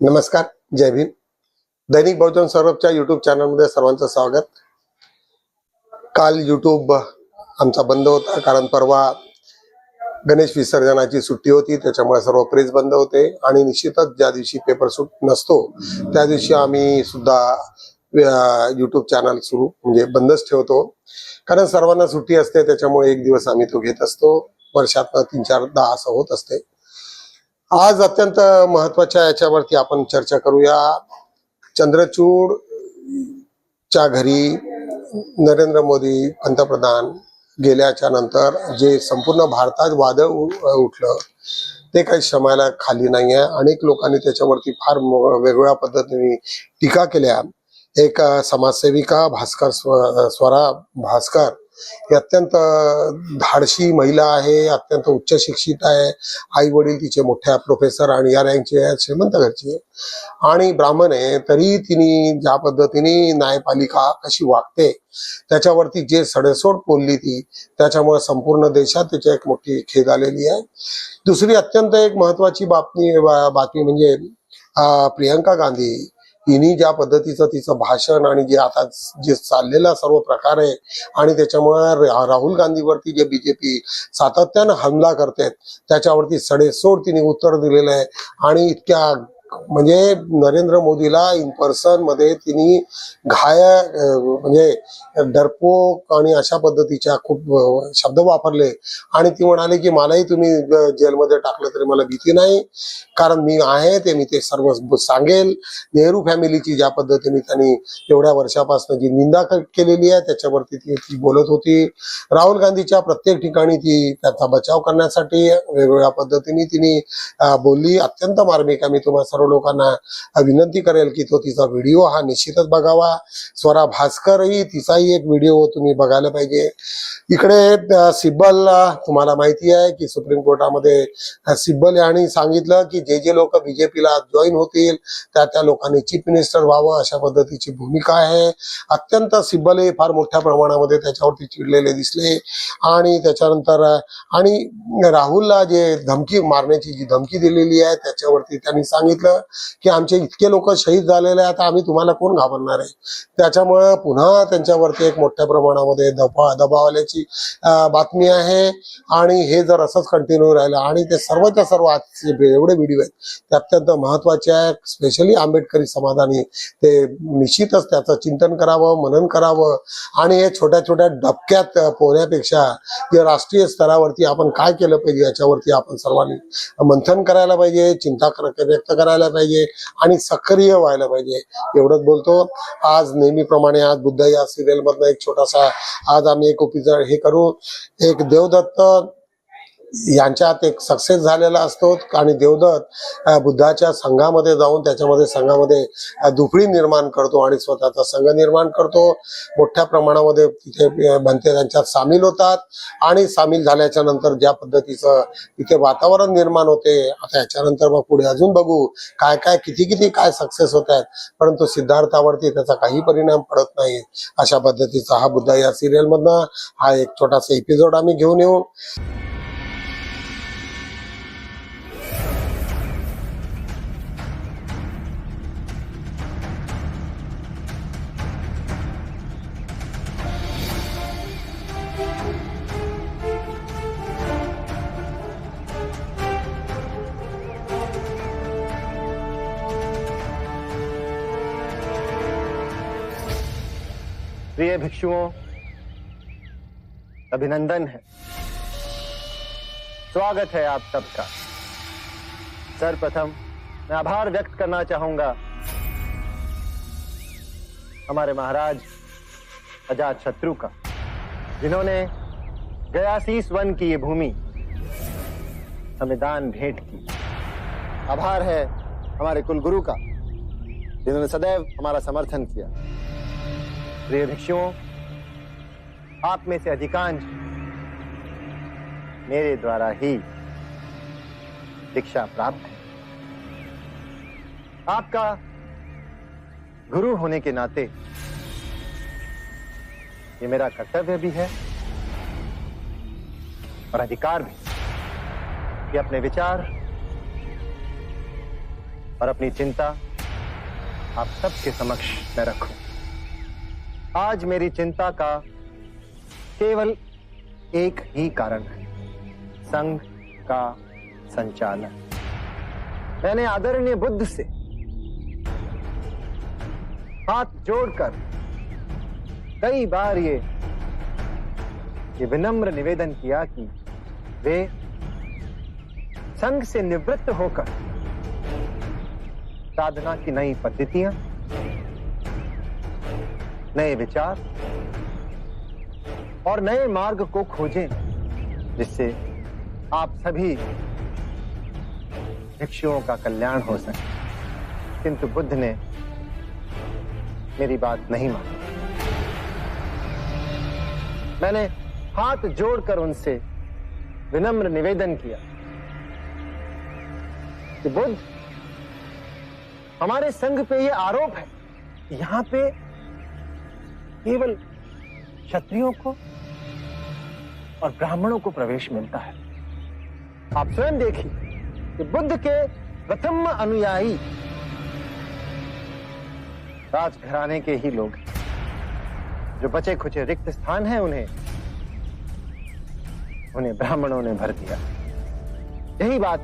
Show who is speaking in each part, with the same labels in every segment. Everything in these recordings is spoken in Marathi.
Speaker 1: नमस्कार जय भीम. दैनिक बहुजन सौरभच्या युट्यूब चॅनलमध्ये सर्वांचं स्वागत. काल युट्यूब आमचा बंद होता कारण परवा गणेश विसर्जनाची सुट्टी होती त्याच्यामुळे सर्व प्रेस बंद होते. आणि निश्चितच ज्या दिवशी पेपर सुट नसतो त्या दिवशी आम्ही सुद्धा युट्यूब चॅनल सुरू म्हणजे बंदच ठेवतो. कारण सर्वांना सुट्टी असते त्याच्यामुळे एक दिवस आम्ही तो घेत असतो. वर्षात तीन चार दहा असं होत असते. आज अत्यंत महत्त्वाच्या याच्यावरती आपण चर्चा करूया. चंद्रचूड च्या घरी नरेंद्र मोदी पंतप्रधान गेल्याच्यानंतर जे संपूर्ण भारतात वादळ उ- उठलं ते काही शमायला खाली नाही आहे अनेक लोकांनी त्याच्यावरती फार वेगवेगळ्या पद्धतीने टीका केल्या. एक समाजसेविका भास्कर स्व- स्वरा भास्कर ही अत्यंत धाडशी महिला आहे अत्यंत उच्च शिक्षित आहे आई वडील तिचे मोठ्या प्रोफेसर आणि या रँकची श्रीमंत घरची आहे. आणि ब्राह्मण आहे तरी तिने ज्या पद्धतीने न्यायपालिका कशी वागते त्याच्यावरती जे सडेसोड बोलली ती त्याच्यामुळे संपूर्ण देशात त्याची एक मोठी खेद आलेली आहे दुसरी अत्यंत एक महत्वाची बातमी बातमी म्हणजे प्रियंका गांधी तिने ज्या पद्धतीचं तिचं भाषण आणि जे आता जे चाललेला सर्व प्रकार आहे आणि त्याच्यामुळे राहुल गांधीवरती जे बीजेपी सातत्यानं हमला करते त्याच्यावरती सडेसोड तिने उत्तर दिलेलं आहे. आणि इतक्या म्हणजे नरेंद्र मोदीला इन पर्सनमध्ये तिने घाय म्हणजे डरपोक आणि अशा पद्धतीच्या खूप शब्द वापरले. आणि ती म्हणाले की मलाही तुम्ही जेलमध्ये टाकलं तरी मला भीती नाही. कारण मी आहे ते मी ते सर्व सांगेल. नेहरू फॅमिलीची ज्या पद्धतीने त्यांनी एवढ्या वर्षापासून जी निंदा केलेली आहे त्याच्यावरती ती ती बोलत होती. राहुल गांधीच्या प्रत्येक ठिकाणी ती त्याचा बचाव करण्यासाठी वेगवेगळ्या पद्धतीने तिने बोलली. अत्यंत मार्मिक आहे. मी तुम्हाला सर्व लोकांना विनंती करेल की तो तिचा व्हिडिओ हा निश्चितच बघावा. स्वरा भास्करही तिचाही एक व्हिडिओ तुम्ही बघायला पाहिजे. इकडे सिब्बल तुम्हाला माहिती आहे की सुप्रीम कोर्टामध्ये सिब्बल यांनी सांगितलं की जे जे लोक बीजेपीला जॉईन होतील त्या त्या लोकांनी चीफ मिनिस्टर व्हावं अशा पद्धतीची भूमिका आहे. अत्यंत सिब्बल हे फार मोठ्या प्रमाणामध्ये त्याच्यावरती चिडलेले दिसले. आणि त्याच्यानंतर आणि राहुलला जे धमकी मारण्याची जी धमकी दिलेली आहे त्याच्यावरती त्यांनी सांगितलं की आमचे इतके लोक शहीद झालेले आहेत आम्ही तुम्हाला कोण घाबरणार आहे? त्याच्यामुळं पुन्हा त्यांच्यावरती एक मोठ्या प्रमाणामध्ये दबा दबावल्याची बातमी आहे. आणि हे जर असंच कंटिन्यू राहिलं आणि ते सर्वच्या सर्व आजचे एवढे व्हिडिओ आहेत ते अत्यंत महत्त्वाचे आहे. स्पेशली आंबेडकरी समाजाने ते निश्चितच त्याचं चिंतन करावं मनन करावं. आणि हे छोट्या छोट्या डबक्यात पोहण्यापेक्षा जे राष्ट्रीय स्तरावरती आपण काय केलं पाहिजे याच्यावरती आपण सर्वांनी मंथन करायला पाहिजे चिंता कर- व्यक्त करायला पाहिजे आणि सक्रिय व्हायला पाहिजे. एवढंच बोलतो. आज नेहमीप्रमाणे आज बुद्ध या सिरियल मधनं एक छोटासा आज आम्ही एक उपिजळ हे करू. एक देवदत्त यांच्यात एक सक्सेस झालेला असतो आणि देवदत्त बुद्धाच्या संघामध्ये जाऊन त्याच्यामध्ये संघामध्ये दुफळी निर्माण करतो आणि स्वतःचा संघ निर्माण करतो. मोठ्या प्रमाणामध्ये तिथे अं, बनते त्यांच्यात सामील होतात आणि सामील झाल्याच्यानंतर ज्या पद्धतीचं तिथे वातावरण निर्माण होते आता याच्यानंतर मग पुढे अजून बघू काय काय किती किती काय सक्सेस होत आहेत. परंतु सिद्धार्थावरती त्याचा काही परिणाम पडत नाही. अशा पद्धतीचा हा बुद्धा या सिरियलमधनं हा एक छोटासा एपिसोड आम्ही घेऊन येऊ.
Speaker 2: प्रिय भिक्षुओं, अभिनंदन है। स्वागत है आप सबका। सर्वप्रथम मैं आभार व्यक्त करना चाहूँगा हमारे महाराज अजात शत्रु का, जिन्होंने गयासीस वन की ये भूमि, हमें दान भेंट की। आभार है हमारे कुलगुरु का, जिन्होंने सदैव हमारा समर्थन किया। प्रिय भिक्षुओं आप में से अधिकांश मेरे द्वारा ही दीक्षा प्राप्त है। आपका गुरु होने के नाते ये मेरा कर्तव्य भी है और अधिकार भी कि अपने विचार और अपनी चिंता आप सबके समक्ष मैं रखूँ। आज मेरी चिंता का केवल एक ही कारण है। संघ का संचालन। मैंने आदरणीय बुद्ध से हाथ जोड़कर कई बार ये विनम्र निवेदन किया कि वे संघ से निवृत्त होकर साधना की नई पद्धतियाँ नए विचार और नए मार्ग को खोजें, जिससे आप सभी भिक्षुओं का कल्याण हो सके। किंतु बुद्ध ने मेरी बात नहीं मानी। मैंने हाथ जोड़कर उनसे विनम्र निवेदन किया कि बुद्ध, हमारे संघ पे ये आरोप है यहाँ पे केवल क्षत्रियों को और ब्राह्मणों को प्रवेश मिलता है। आप स्वयं देखिए कि बुद्ध के प्रथम अनुयायी राजघराने के ही लोग जो बचे खुचे रिक्त स्थान है उन्हें उन्हें ब्राह्मणों ने भर दिया। यही बात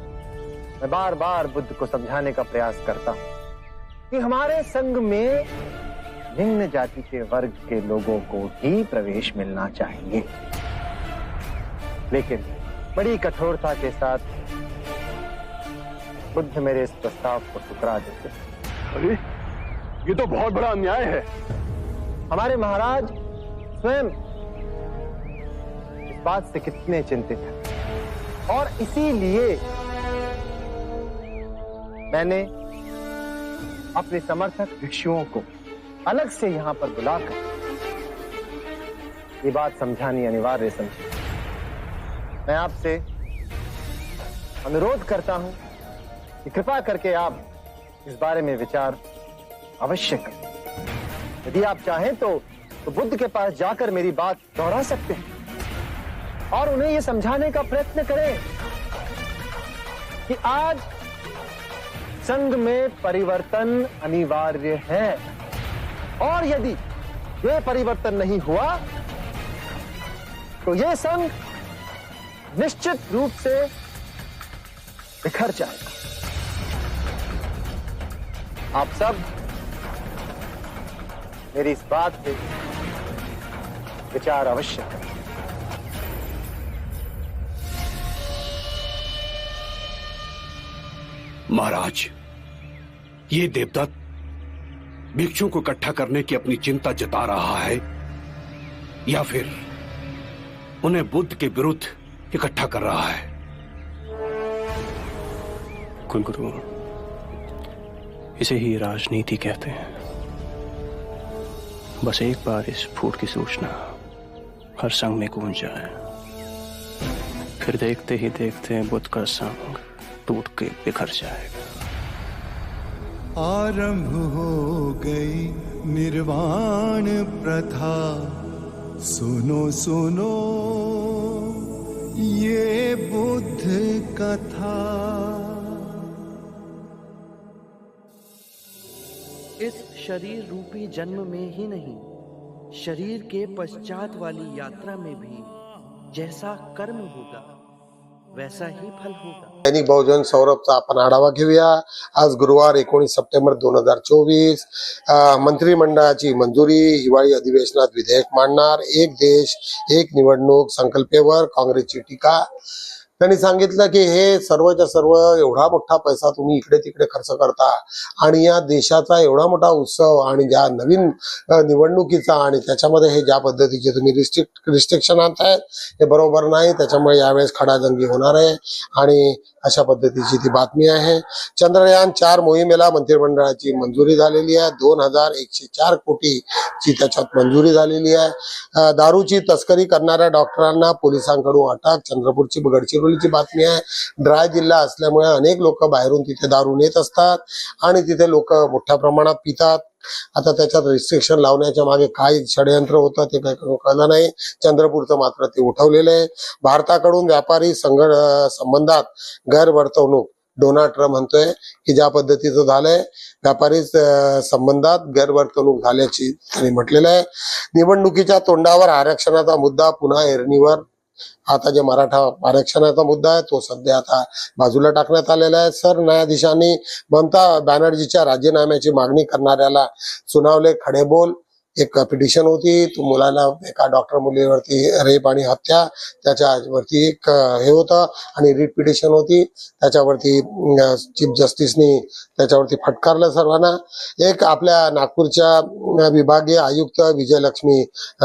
Speaker 2: मैं बार बार बुद्ध को समझाने का प्रयास करता हूँ कि हमारे संघ में निम्न जाति के वर्ग के लोगों को ही प्रवेश मिलना चाहिए लेकिन बड़ी कठोरता के साथ बुद्ध मेरे इस प्रस्ताव को ठुकरा देते
Speaker 3: अरे ये तो बहुत बड़ा अन्याय है।
Speaker 2: हमारे महाराज स्वयं इस बात से कितने चिंतित हैं। और इसीलिए मैंने अपने समर्थक भिक्षुओं को अलग से यहाँ पर बुलाकर ये बात समझानी अनिवार्य समझी। मैं आपसे अनुरोध करता हूँ कि कृपा करके आप इस बारे में विचार अवश्य करें। यदि आप चाहें तो, तो बुद्ध के पास जाकर मेरी बात दोहरा सकते हैं और उन्हें यह समझाने का प्रयत्न करें कि आज संघ में परिवर्तन अनिवार्य है। और यदि ये परिवर्तन नहीं हुआ तो ये संघ निश्चित रूप से बिखर जाएगा। आप सब मेरी इस बात पे विचार अवश्य करें।
Speaker 3: महाराज, ये देवदत्त भिक्षुओं को इकट्ठा करने की अपनी चिंता जता रहा है, या फिर उन्हें बुद्ध के विरुद्ध इकट्ठा कर रहा है।
Speaker 4: कुलगुरु, इसे ही राजनीति कहते हैं। बस एक बार इस फूट की सूचना हर संघ में गूंज जाए। फिर देखते ही देखते बुद्ध का संघ टूट के बिखर जाएगा।
Speaker 5: आरंभ हो गई निर्वाण प्रथा। सुनो सुनो, ये बुद्ध कथा।
Speaker 6: इस शरीर रूपी जन्म में ही नहीं, शरीर के पश्चात वाली यात्रा में भी जैसा कर्म होगा। वैसा ही फल होगा।
Speaker 1: दैनिक बहुजन सौरभचा आपण आढावा घेऊया. आज गुरुवार एकोणीस सप्टेंबर दोन हजार चोवीस. मंत्रिमंडळाची मंजुरी हिवाळी अधिवेशनात विधेयक मांडणार. एक देश एक निवडणूक संकल्पेवर काँग्रेसची टीका. त्यांनी सांगितलं की हे सर्वच्या सर्व एवढा मोठा पैसा तुम्ही इकडे तिकडे खर्च करता आणि या देशाचा एवढा मोठा उत्सव आणि ज्या नवीन निवडणुकीचा आणि त्याच्यामध्ये हे ज्या पद्धतीचे तुम्ही रिस्ट्रिक्ट रिस्ट्रिक्शन आणतायत हे बरोबर नाही. त्याच्यामुळे यावेळेस खडाजंगी होणार आहे. आणि अशा पद्धतीची ती बातमी आहे. चंद्रयान चार मोहिमेला मंत्रिमंडळाची मंजुरी झालेली आहे. दोन हजार एकशे चार कोटीची त्याच्यात मंजुरी झालेली आहे. दारूची तस्करी करणाऱ्या डॉक्टरांना पोलिसांकडून अटक चंद्रपूरची गडचिरोलीची बातमी आहे. ड्राय जिल्हा असल्यामुळे अनेक लोक बाहेरून तिथे दारू नेत असतात आणि तिथे लोक मोठ्या प्रमाणात पितात. आता त्याच्यात रिस्ट्रिक्शन लावण्याच्या मागे काय षडयंत्र होतं ते काही कळलं नाही. चंद्रपूरचं मात्र ते उठवलेलं आहे. भारताकडून व्यापारी संघ संबंधात गैरवर्तवणूक डोनाल्ड ट्रम्प म्हणतोय की ज्या पद्धतीचं झालंय व्यापारी संबंधात गैरवर्तणूक झाल्याची त्यांनी म्हटलेलं आहे. निवडणुकीच्या तोंडावर आरक्षणाचा मुद्दा पुन्हा एरणीवर आता जे मराठा आरक्षणाचा मुद्दा आहे तो सध्या आता बाजूला टाकण्यात आलेला आहे. सर न्यायाधीशांनी ममता बॅनर्जीच्या राजीनाम्याची मागणी करणाऱ्याला सुनावले खडेबोल. एक पिटिशन होती मुलांना मुलाला एका डॉक्टर मुलीवरती रेप आणि हत्या त्याच्यावरती एक हे होतं आणि रिट पिटिशन होती. त्याच्यावरती चीफ जस्टिसनी त्याच्यावरती फटकारलं सर्वांना. एक आपल्या नागपूरच्या विभागीय आयुक्त विजयलक्ष्मी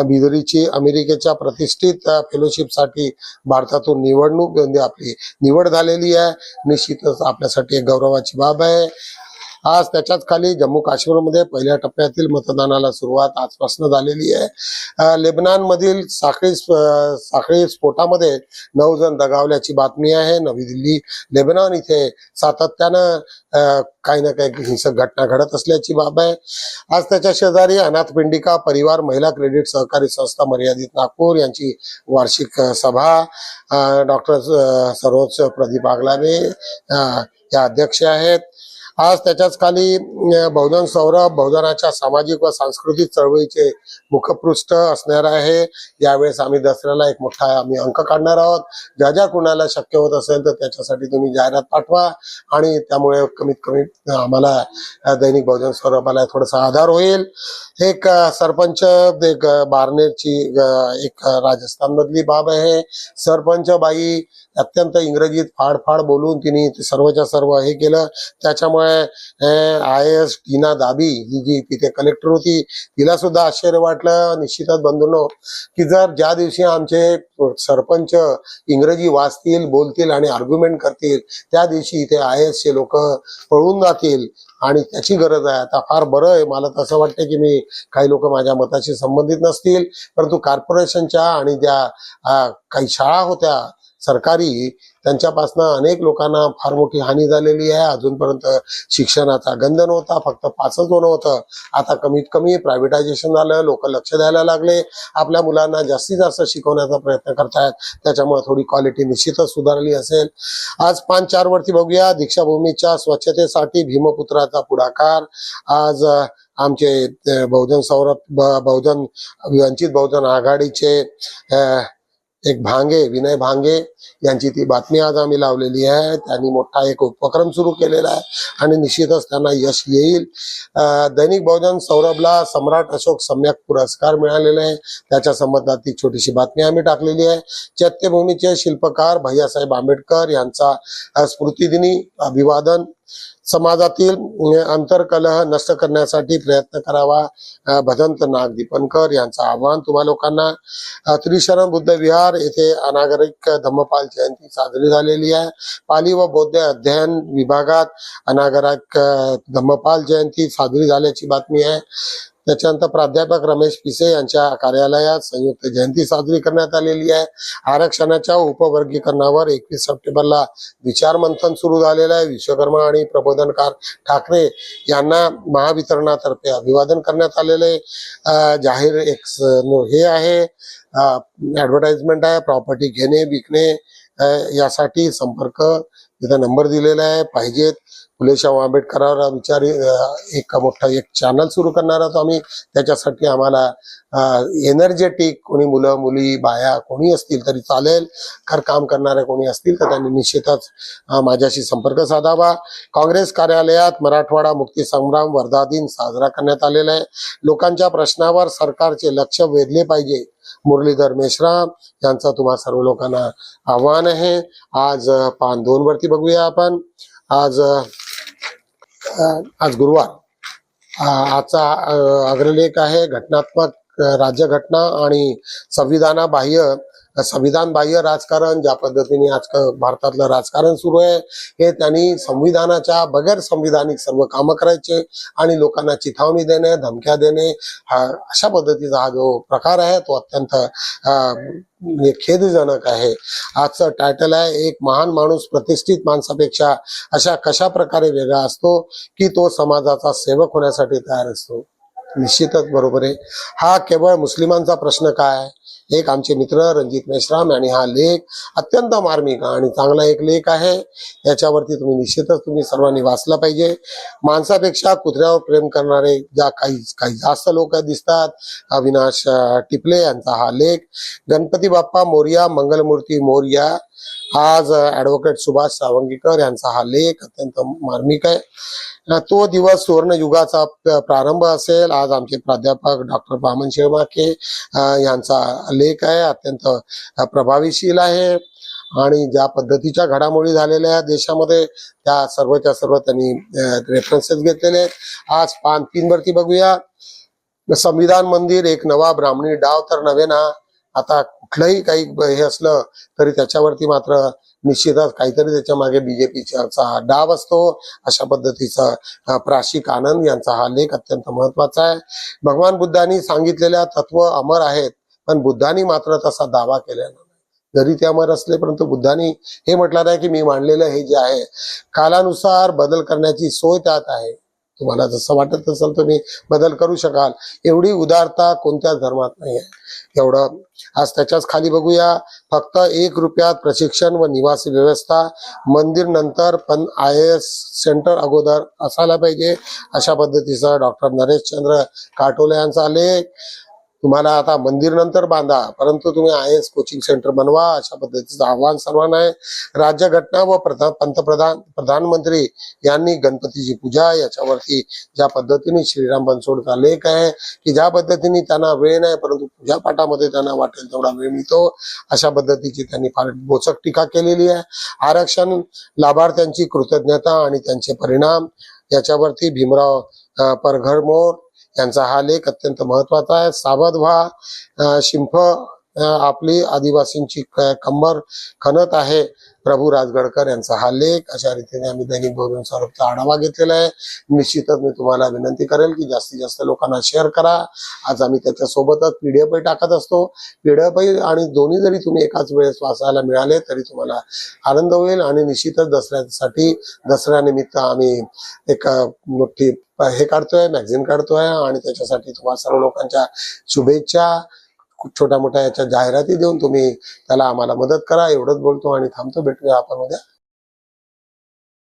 Speaker 1: बिदरीची अमेरिकेच्या प्रतिष्ठित फेलोशिपसाठी भारतातून निवडणूक म्हणजे आपली निवड झालेली आहे. निश्चितच आपल्यासाठी एक गौरवाची बाब आहे. आज त्याच्याच खाली जम्मू काश्मीरमध्ये पहिल्या टप्प्यातील मतदानाला सुरुवात आजपासून झालेली आहे. लेबनानमधील साखळी साखळी स्फोटामध्ये नऊ जण दगावल्याची बातमी आहे. नवी दिल्ली लेबनान इथे सातत्यानं काही ना काही हिंसक घटना घडत असल्याची बाब आहे. आज त्याच्या शेजारी अनाथपिंडिका परिवार महिला क्रेडिट सहकारी संस्था मर्यादित नागपूर यांची वार्षिक सभा. डॉक्टर सरोज प्रदीप आगलावे या अध्यक्ष आहेत. आज त्याच्याच खाली बहुजन सौरभ बहुजनाच्या सामाजिक व सांस्कृतिक चळवळीचे मुखपृष्ठ असणार आहे. यावेळेस आम्ही दसऱ्याला एक मोठा आम्ही अंक काढणार आहोत. ज्या ज्या कुणाला शक्य होत असेल तर त्याच्यासाठी तुम्ही जाहिरात पाठवा. आणि त्यामुळे कमीत कमी आम्हाला दैनिक बहुजन सौरभाला थोडासा आधार होईल. एक सरपंच एक बारनेरची एक राजस्थानमधली बाब आहे. सरपंच बाई अत्यंत इंग्रजीत फाड फाड बोलून तिने सर्वच्या सर्व हे केलं. त्याच्यामुळे आय एस टीना दाबी. ही जी तिथे कलेक्टर होती तिला सुद्धा आश्चर्य वाटलं. निश्चितच बंधूंनो की जर ज्या दिवशी आमचे सरपंच इंग्रजी वाचतील बोलतील आणि आर्ग्युमेंट करतील त्या दिवशी इथे आय एस चे लोक पळून जातील आणि त्याची गरज आहे. आता फार बरं आहे. मला तसं वाटतं की मी काही लोक माझ्या मताशी संबंधित नसतील. परंतु कॉर्पोरेशनच्या आणि ज्या काही शाळा होत्या सरकारी त्यांच्यापासनं अनेक लोकांना फार मोठी हानी झालेली आहे. अजूनपर्यंत शिक्षणाचा गंध नव्हता फक्त पाचच होणं होतं. आता कमीत कमी प्रायव्हेटायझेशन झालं लोक लक्ष द्यायला लागले. आपल्या मुलांना जास्तीत जास्त शिकवण्याचा प्रयत्न करतायत. त्याच्यामुळे थोडी क्वालिटी निश्चितच सुधारली असेल. आज पाच चार वरती बघूया. दीक्षाभूमीच्या स्वच्छतेसाठी भीमपुत्राचा पुढाकार. आज आमचे बहुजन सौरभ बहुजन वंचित बहुजन आघाडीचे एक भांगे विनय भांगे यांची ती बातमी आज आम्ही लावलेली आहे. त्यांनी मोठा एक उपक्रम सुरू केलेला आहे आणि निश्चितच त्यांना यश येईल. दैनिक बहुजन सौरभला सम्राट अशोक सम्यक पुरस्कार मिळालेला आहे. त्याच्या संबंधात एक छोटीशी बातमी आम्ही टाकलेली आहे. चैत्यभूमीचे शिल्पकार भैयासाहेब आंबेडकर यांचा स्मृतिदिनी अभिवादन समाजातील आंतरकलह नष्ट करण्यासाठी प्रयत्न करावा भदंत नाग दीपनकर यांचं आव्हान तुम्हा लोकांना. त्रिशरण बुद्ध विहार येथे अनागरिक धम्मपाल जयंती साजरी झालेली आहे. पाली व बौद्ध अध्ययन विभागात अनागरिक धम्मपाल जयंती साजरी झाल्याची बातमी आहे. त्याच्यानंतर प्राध्यापक रमेश पिसे यांच्या कार्यालयात संयुक्त जयंती साजरी करण्यात आलेली आहे. आरक्षणाच्या उपवर्गीकरणावर एकवीस सप्टेंबरला विचार मंथन सुरू झालेलं आहे. विश्वकर्मा आणि प्रबोधनकार ठाकरे यांना महावितरणातर्फे अभिवादन करण्यात आलेले जाहीर एक हे आहे. ऍडव्हर्टाइजमेंट आहे. प्रॉपर्टी घेणे विकणे यासाठी संपर्क तिथं नंबर दिलेला आहे पाहिजेत. फुले शाहू आंबेडकरांवर विचार एक मोठा एक चॅनल सुरू करणार आहोत आम्ही. त्याच्यासाठी आम्हाला एनर्जेटिक कोणी मुलं मुली बाया कोणी असतील तरी चालेल. कर काम करणारे कोणी असतील तर त्यांनी निश्चितच माझ्याशी संपर्क साधावा. काँग्रेस कार्यालयात मराठवाडा मुक्ती संग्राम वर्धा दिन साजरा करण्यात आलेला आहे. लोकांच्या प्रश्नावर सरकारचे लक्ष वेधले पाहिजे. मुरलीधर मेश्राम यांचा तुम्हा सर्व लोकांना आव्हान आहे. आज पान दोन वरती बघूया आपण. आज आज गुरुवार. आजचा अग्रलेख आहे घटनात्मक राज्यघटना आणि संविधाना बाह्य संविधान बाह्य राजकारण ज्या पद्धतीने आज भारतातलं राजकारण सुरू आहे हे त्यांनी संविधानाच्या बगैर संविधानिक सर्व कामं करायचे आणि लोकांना चिथावणी देणे धमक्या देणे हा अशा पद्धतीचा हा जो प्रकार आहे तो अत्यंत म्हणजे खेदजनक आहे. आजचं टायटल आहे एक महान माणूस प्रतिष्ठित माणसापेक्षा अशा कशा प्रकारे वेगळा असतो की तो समाजाचा सेवक होण्यासाठी तयार असतो? निश्चितच बरोबर आहे. हा केवळ मुस्लिमांचा प्रश्न काय? एक आमचे मित्र रणजित मेश्राम यांनी हा लेख अत्यंत मार्मिक आणि चांगला एक लेख आहे. याच्यावरती तुम्ही निश्चितच तुम्ही सर्वांनी वाचला पाहिजे. माणसापेक्षा कुत्र्यावर प्रेम करणारे ज्या काही काही जास्त लोक दिसतात अविनाश टिपले यांचा हा लेख गणपती बाप्पा मोर्या मंगलमूर्ती मोर्या आज ऍडव्होकेट सुभाष सावंगीकर यांचा हा लेख अत्यंत मार्मिक आहे. तो दिवस सुवर्णयुगाचा प्रारंभ असेल. आज आमचे प्राध्यापक डॉक्टर बामन शेळमाके यांचा लेख आहे. अत्यंत प्रभावीशील आहे. आणि ज्या पद्धतीच्या घडामोडी झालेल्या आहेत देशामध्ये त्या सर्वच्या सर्व त्यांनी रेफरन्सेस घेतलेले आहेत. आज पान तीन वरती बघूया. संविधान मंदिर एक नवा ब्राह्मणी डाव तर नव्हे ना. आता कुठलंही काही हे असलं तरी त्याच्यावरती मात्र निश्चितच काहीतरी त्याच्यामागे बीजेपीचा डाव असतो. अशा पद्धतीचा प्राशिक आनंद यांचा हा लेख अत्यंत महत्त्वाचा आहे. भगवान बुद्धांनी सांगितलेल्या तत्व अमर आहेत पण बुद्धांनी मात्र तसा दावा केलेला नाही. जरी ते अमर असले परंतु बुद्धांनी हे म्हटलं नाही की मी मांडलेलं हे जे आहे कालानुसार बदल करण्याची सोय त्यात आहे. तुम्हाला जसं वाटत असेल तुम्ही बदल करू शकाल. एवढी उदारता कोणत्याच धर्मात नाही आहे एवढं आज त्याच्याच खाली बघूया. फक्त एक रुपयात प्रशिक्षण व निवासी व्यवस्था. मंदिर नंतर पण आय एस सेंटर अगोदर असायला पाहिजे. अशा पद्धतीचा डॉक्टर नरेश चंद्र काटोले यांचा लेख. तुम्हाला आता मंदिर नंतर बांधा परंतु तुम्ही आय एस कोचिंग सेंटर बनवा अशा पद्धतीचं आव्हान सर्वांना आहे. राज्यघटना व प्रधान पंतप्रधान प्रधानमंत्री यांनी गणपतीची पूजा याच्यावरती ज्या पद्धतीने श्रीराम बनसोडचा लेख आहे की ज्या पद्धतीने त्यांना वेळ नाही परंतु पूजापाठामध्ये त्यांना वाटेल तेवढा वेळ मिळतो अशा पद्धतीची त्यांनी फार बोचक टीका केलेली आहे. आरक्षण लाभार्थ्यांची कृतज्ञता आणि त्यांचे परिणाम याच्यावरती भीमराव परघरमोर त्यांचा यांचा हा लेख अत्यंत महत्त्वाचा आहे. सावध व्हा. शिंफ शिंप आपली आदिवासींची क- कंबर खणत आहे. प्रभू राजगडकर यांचा हा लेख अशा रीतीने आम्ही दैनिक भरून स्वरूपचा आढावा घेतलेला आहे. निश्चितच मी तुम्हाला विनंती करेल की जास्तीत जास्त लोकांना शेअर करा. आज आम्ही त्याच्यासोबतच पीडीएफही टाकत असतो. पीडीएफही आणि दोन्ही जरी तुम्ही एकाच वेळेस वाचायला मिळाले तरी तुम्हाला आनंद होईल आणि निश्चितच दसऱ्यासाठी दसऱ्यानिमित्त आम्ही एक मोठी हे काढतोय मॅगझिन काढतोय आणि त्याच्यासाठी तुम्हाला सर्व लोकांच्या शुभेच्छा. खूप छोट्या मोठ्या याच्या जाहिराती देऊन तुम्ही त्याला आम्हाला मदत करा एवढंच बोलतो आणि थांबतो. भेटूया आपण उद्या.